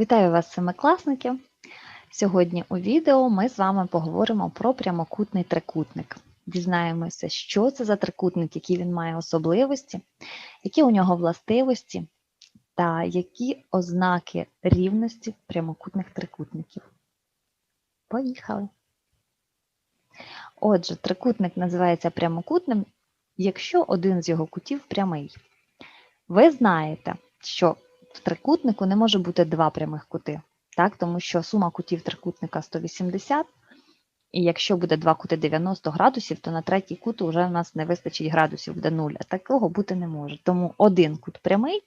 Вітаю вас, семикласники! Сьогодні у відео ми з вами поговоримо про прямокутний трикутник. Дізнаємося, що це за трикутник, які він має особливості, які у нього властивості та які ознаки рівності прямокутних трикутників. Поїхали! Отже, трикутник називається прямокутним, якщо один з його кутів прямий. Ви знаєте, що трикутнику не може бути два прямих кути, так? тому що сума кутів трикутника 180, і якщо буде два кути 90 градусів, то на третій кут вже в нас не вистачить градусів, буде 0, а такого бути не може. Тому один кут прямий,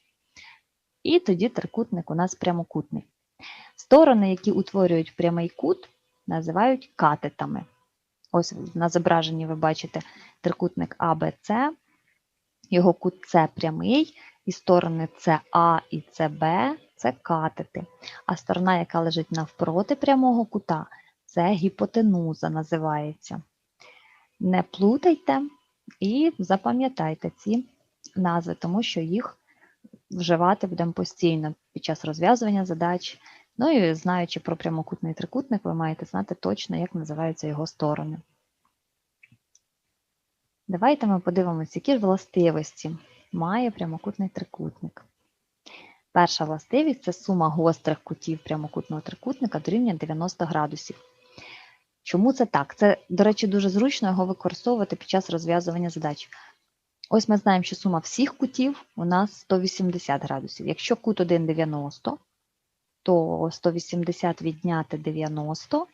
і тоді трикутник у нас прямокутний. Сторони, які утворюють прямий кут, називають катетами. Ось на зображенні ви бачите трикутник АБЦ, його кут С прямий, і сторони СА і СБ це катети. А сторона, яка лежить навпроти прямого кута, це гіпотенуза називається. Не плутайте і запам'ятайте ці назви, тому що їх вживати будемо постійно під час розв'язування задач. Ну і знаючи про прямокутний трикутник, ви маєте знати точно, як називаються його сторони. Давайте ми подивимося, які ж властивості має прямокутний трикутник. Перша властивість це сума гострих кутів прямокутного трикутника дорівнює 90 градусів. Чому це так? Це, до речі, дуже зручно його використовувати під час розв'язування задач. Ось ми знаємо, що сума всіх кутів у нас 180 градусів. Якщо кут 1 90, то 180 відняти 90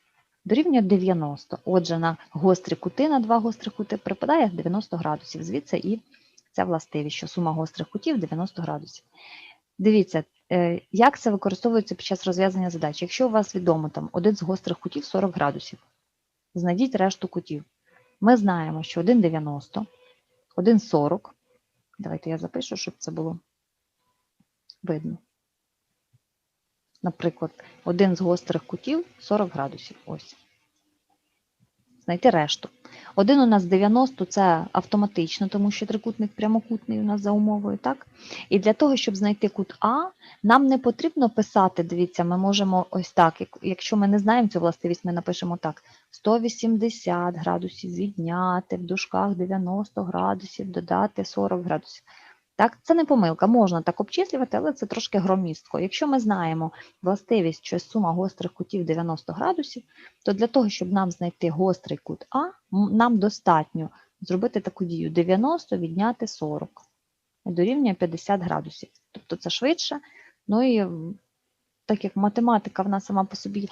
дорівнює 90. Отже, на гострі кути, на два гострі кути припадає 90 градусів. Звідси і ця властивість, що сума гострих кутів 90 градусів. Дивіться, е, як це використовується під час розв'язання задач. Якщо у вас відомо там один з гострих кутів 40 градусів, знайдіть решту кутів. Ми знаємо, що 1,90, 1,40. Давайте я запишу, щоб це було видно. Наприклад, один з гострих кутів 40 градусів. Ось. Знайти решту. Один у нас 90 це автоматично, тому що трикутник прямокутний у нас за умовою, так? І для того, щоб знайти кут А, нам не потрібно писати, дивіться, ми можемо ось так. Якщо ми не знаємо цю властивість, ми напишемо так: 180 градусів відняти, в дужках 90 градусів, додати 40 градусів. Так, Це не помилка, можна так обчислювати, але це трошки громістко. Якщо ми знаємо властивість, що сума гострих кутів 90 градусів, то для того, щоб нам знайти гострий кут А, нам достатньо зробити таку дію 90 відняти 40 дорівнює 50 градусів. Тобто це швидше. Ну і так як математика вона сама по собі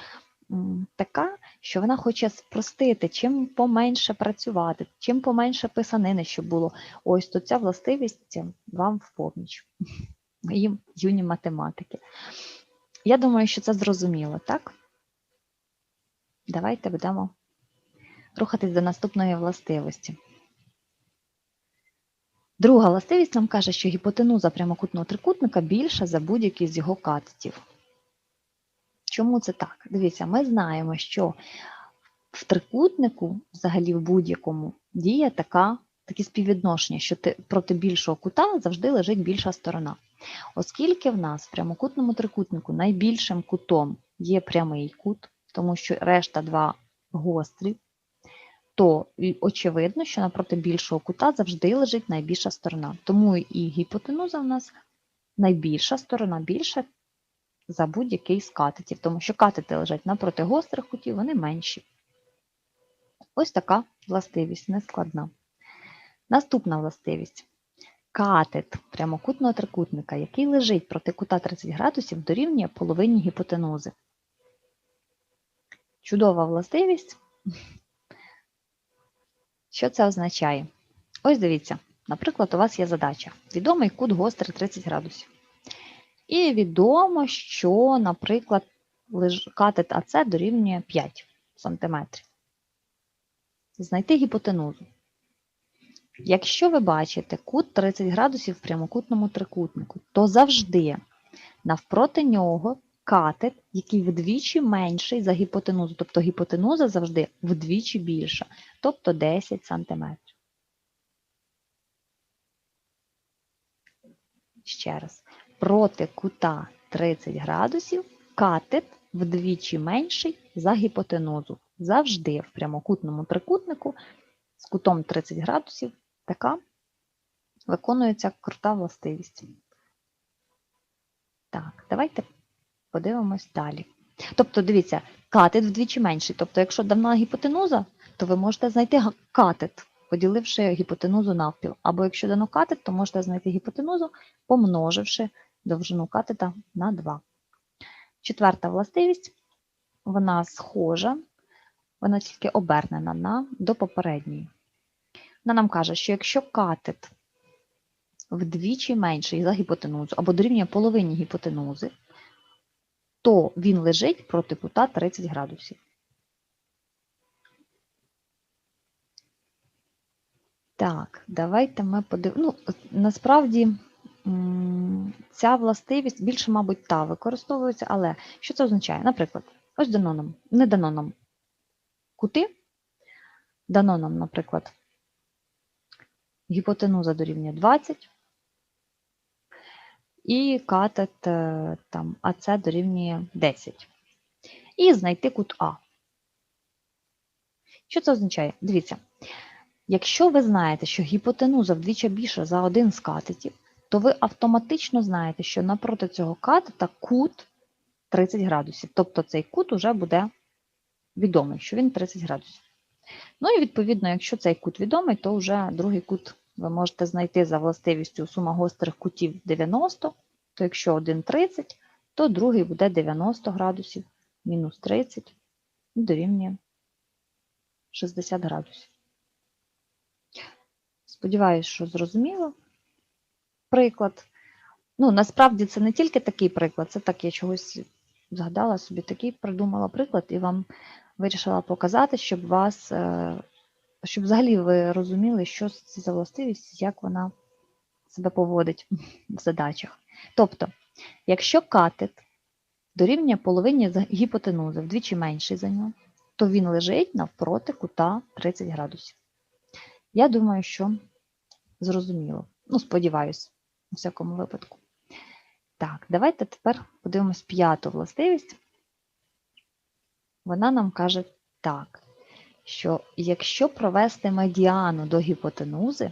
така, що вона хоче спростити, чим поменше працювати, чим поменше писанини, щоб було. Ось то ця властивість вам в поміч, мої юні математики. Я думаю, що це зрозуміло, так? Давайте будемо рухатись до наступної властивості. Друга властивість нам каже, що гіпотенуза прямокутного трикутника більша за будь-який з його катетів. Чому це так? Дивіться, ми знаємо, що в трикутнику, взагалі в будь-якому, діє така, таке співвідношення, що проти більшого кута завжди лежить більша сторона. Оскільки в нас в прямокутному трикутнику найбільшим кутом є прямий кут, тому що решта два гострі, то очевидно, що напроти більшого кута завжди лежить найбільша сторона. Тому і гіпотенуза в нас найбільша сторона більша за будь-який з катетів, тому що катети лежать напроти гострих кутів, вони менші. Ось така властивість нескладна. Наступна властивість. Катет прямокутного трикутника, який лежить проти кута 30 градусів, дорівнює половині гіпотенузи. Чудова властивість. Що це означає? Ось дивіться, наприклад, у вас є задача. Відомий кут гострий 30 градусів. І відомо, що, наприклад, катет АЦ дорівнює 5 см. Знайти гіпотенузу. Якщо ви бачите кут 30 градусів в прямокутному трикутнику, то завжди навпроти нього катет, який вдвічі менший за гіпотенузу. Тобто гіпотенуза завжди вдвічі більша, тобто 10 см. Ще раз проти кута 30 градусів катет вдвічі менший за гіпотенузу. Завжди в прямокутному трикутнику з кутом 30 градусів така виконується крута властивість. Так, давайте подивимось далі. Тобто, дивіться, катет вдвічі менший. Тобто, якщо давна гіпотенуза, то ви можете знайти катет, поділивши гіпотенузу навпіл. Або якщо дано катет, то можете знайти гіпотенузу, помноживши довжину катета на 2. Четверта властивість, вона схожа, вона тільки обернена на до попередньої. Вона нам каже, що якщо катет вдвічі менший за гіпотенузу або дорівнює половині гіпотенузи, то він лежить проти кута 30 градусів. Так, давайте ми подивимося. Ну, насправді ця властивість більше, мабуть, та використовується, але що це означає? Наприклад, ось дано нам, не дано нам кути, дано нам, наприклад, гіпотенуза дорівнює 20, і катет е, там АЦ дорівнює 10. І знайти кут А. Що це означає? Дивіться, якщо ви знаєте, що гіпотенуза вдвічі більша за один з катетів, то ви автоматично знаєте, що напроти цього катета кут 30 градусів. Тобто цей кут уже буде відомий, що він 30 градусів. Ну і відповідно, якщо цей кут відомий, то вже другий кут ви можете знайти за властивістю сума гострих кутів 90, то якщо один 30, то другий буде 90 градусів, мінус 30 дорівнює 60 градусів. Сподіваюсь, що зрозуміло. Приклад. Ну, насправді це не тільки такий приклад, це так я чогось згадала собі, такий придумала приклад і вам вирішила показати, щоб вас, е, щоб взагалі ви розуміли, що це за властивість, як вона себе поводить в задачах. Тобто, якщо катет дорівнює половині гіпотенузи вдвічі менший за нього, то він лежить навпроти кута 30 градусів. Я думаю, що зрозуміло. Ну, сподіваюсь, у всякому випадку. Так, давайте тепер подивимось п'яту властивість. Вона нам каже так, що якщо провести медіану до гіпотенузи,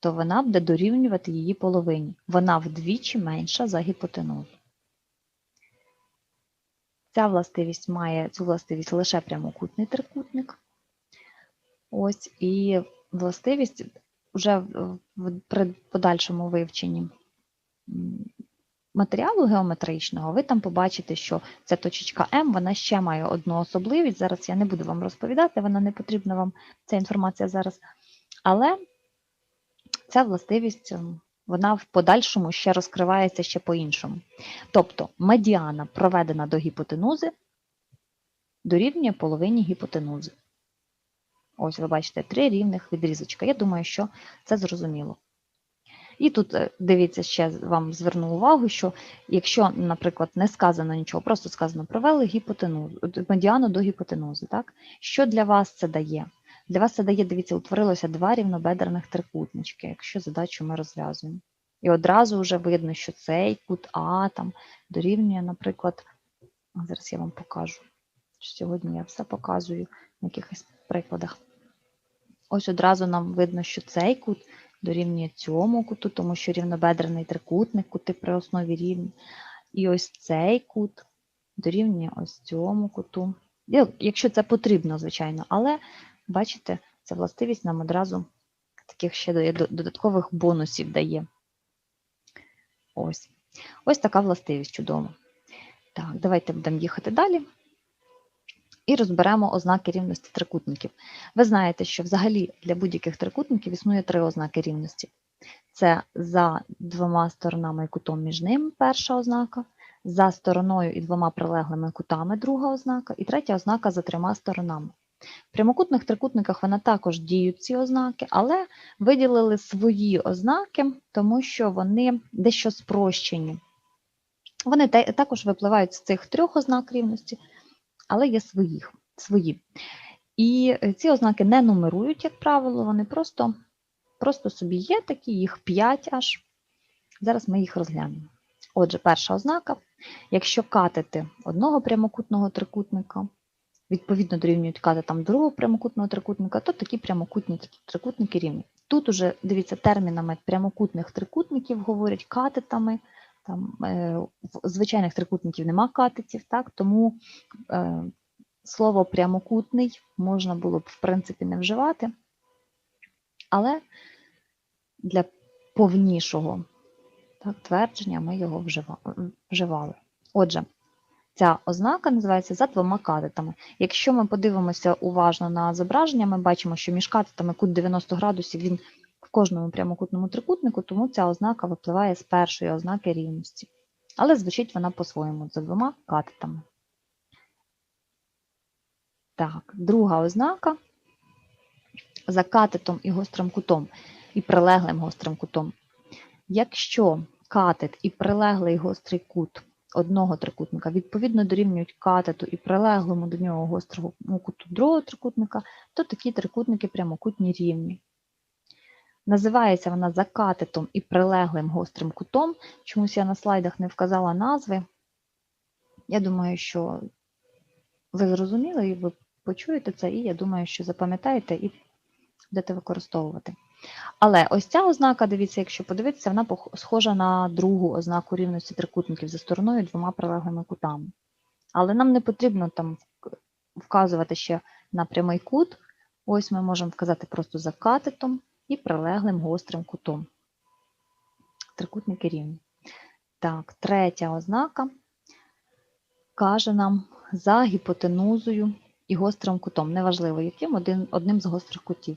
то вона буде дорівнювати її половині. Вона вдвічі менша за гіпотенузу. Ця властивість має цю властивість лише прямокутний трикутник. Ось, і властивість вже при подальшому вивченні матеріалу геометричного, ви там побачите, що ця точечка М, вона ще має одну особливість. Зараз я не буду вам розповідати, вона не потрібна вам, ця інформація зараз. Але ця властивість, ем, вона в подальшому ще розкривається ще по-іншому. Тобто медіана, проведена до гіпотенузи, дорівнює половині гіпотенузи. Ось ви бачите три рівних відрізочка. Я думаю, що це зрозуміло. І тут е, дивіться, ще вам зверну увагу, що якщо, наприклад, не сказано нічого, просто сказано провели гіпотенузу, е, медіану до гіпотенузи, так? Що для вас це дає? Для вас це дає, дивіться, утворилося два рівнобедерних трикутнички, якщо задачу ми розв'язуємо. І одразу вже видно, що цей кут А там дорівнює, наприклад, зараз я вам покажу. Сьогодні я все показую на якихось прикладах. Ось одразу нам видно, що цей кут дорівнює цьому куту, тому що рівнобедрений трикутник, кути при основі рівні. І ось цей кут дорівнює ось цьому куту. Якщо це потрібно, звичайно, але бачите, ця властивість нам одразу таких ще додаткових бонусів дає. Ось. Ось така властивість чудова. Так, давайте будемо їхати далі. І розберемо ознаки рівності трикутників. Ви знаєте, що взагалі для будь-яких трикутників існує три ознаки рівності. Це за двома сторонами і кутом між ними перша ознака, за стороною і двома прилеглими кутами друга ознака, і третя ознака за трьома сторонами. В прямокутних трикутниках вона також діють ці ознаки, але виділили свої ознаки, тому що вони дещо спрощені. Вони також випливають з цих трьох ознак рівності, але є своїх, свої. І е, ці ознаки не нумерують, як правило, вони просто, просто собі є такі, їх 5 аж. Зараз ми їх розглянемо. Отже, перша ознака. Якщо катети одного прямокутного трикутника відповідно дорівнюють катетам другого прямокутного трикутника, то такі прямокутні трикутники рівні. Тут уже, дивіться, термінами прямокутних трикутників говорять катетами. Там, е, звичайних трикутників нема катетів, так, тому е, слово прямокутний можна було б, в принципі, не вживати, але для повнішого так, твердження ми його вживали. Отже, ця ознака називається за двома катетами. Якщо ми подивимося уважно на зображення, ми бачимо, що між катетами кут 90 градусів він кожному прямокутному трикутнику, тому ця ознака випливає з першої ознаки рівності. Але звучить вона по-своєму за двома катетами. Так, друга ознака за катетом і гострим кутом, і прилеглим гострим кутом. Якщо катет і прилеглий гострий кут одного трикутника відповідно дорівнюють катету і прилеглому до нього гострому куту другого трикутника, то такі трикутники прямокутні рівні. Називається вона за катетом і прилеглим гострим кутом. Чомусь я на слайдах не вказала назви. Я думаю, що ви зрозуміли і ви почуєте це, і я думаю, що запам'ятаєте і будете використовувати. Але ось ця ознака, дивіться, якщо подивитися, вона схожа на другу ознаку рівності трикутників за стороною двома прилеглими кутами. Але нам не потрібно там вказувати ще на прямий кут. Ось ми можемо вказати просто за катетом і прилеглим гострим кутом. Трикутники рівні. Так, третя ознака каже нам за гіпотенузою і гострим кутом. Неважливо, яким один, одним з гострих кутів.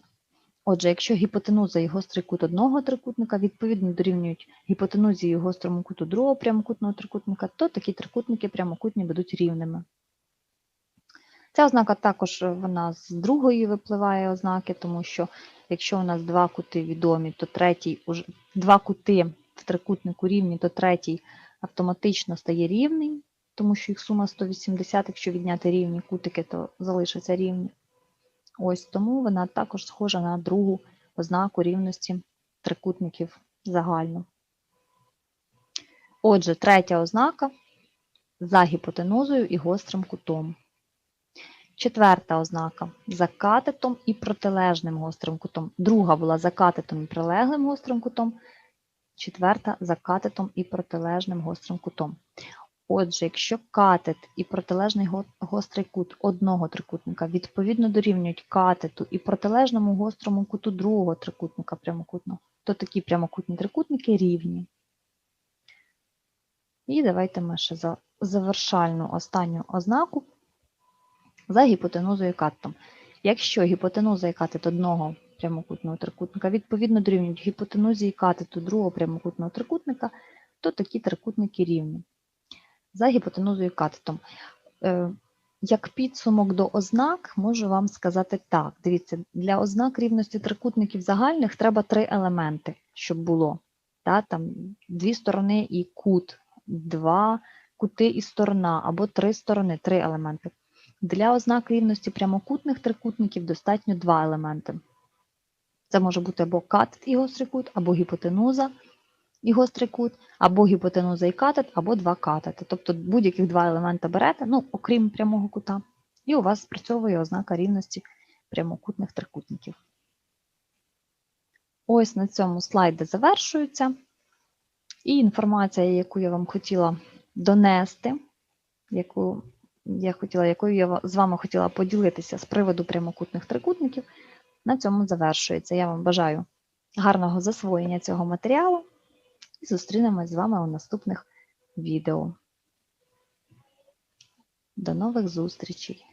Отже, якщо гіпотенуза і гострий кут одного трикутника відповідно дорівнюють гіпотенузі і гострому куту другого прямокутного трикутника, то такі трикутники прямокутні будуть рівними. Ця ознака також е, вона з другої випливає ознаки, тому що якщо у нас два кути відомі, то третій, два кути в трикутнику рівні, то третій автоматично стає рівним, тому що їх сума 180, якщо відняти рівні кутики, то залишаться рівні. Ось тому вона також схожа на другу ознаку рівності трикутників загально. Отже, третя ознака за гіпотенузою і гострим кутом. Четверта ознака за катетом і протилежним гострим кутом. Друга була за катетом і прилеглим гострим кутом. Четверта за катетом і протилежним гострим кутом. Отже, якщо катет і протилежний гострий кут одного трикутника відповідно дорівнюють катету і протилежному гострому куту другого трикутника прямокутного, то такі прямокутні трикутники рівні. І давайте ми ще за завершальну останню ознаку за гіпотенузою і катетом. Якщо гіпотенуза і катет одного прямокутного трикутника відповідно дорівнюють гіпотенузі і катету другого прямокутного трикутника, то такі трикутники рівні за гіпотенузою і катетом. Е, Як підсумок до ознак, можу вам сказати так. Дивіться, для ознак рівності трикутників загальних треба три елементи, щоб було. Та, там, дві сторони і кут, два кути і сторона, або три сторони, три елементи. Для ознак рівності прямокутних трикутників достатньо два елементи. Це може бути або катет і гострий кут, або гіпотенуза і гострий кут, або гіпотенуза і катет, або два катети. Тобто будь-яких два елемента берете, ну, окрім прямого кута, і у вас спрацьовує ознака рівності прямокутних трикутників. Ось на цьому слайди завершуються. І інформація, яку я вам хотіла донести, яку я хотіла, якою я з вами хотіла поділитися з приводу прямокутних трикутників, на цьому завершується. Я вам бажаю гарного засвоєння цього матеріалу і зустрінемось з вами у наступних відео. До нових зустрічей!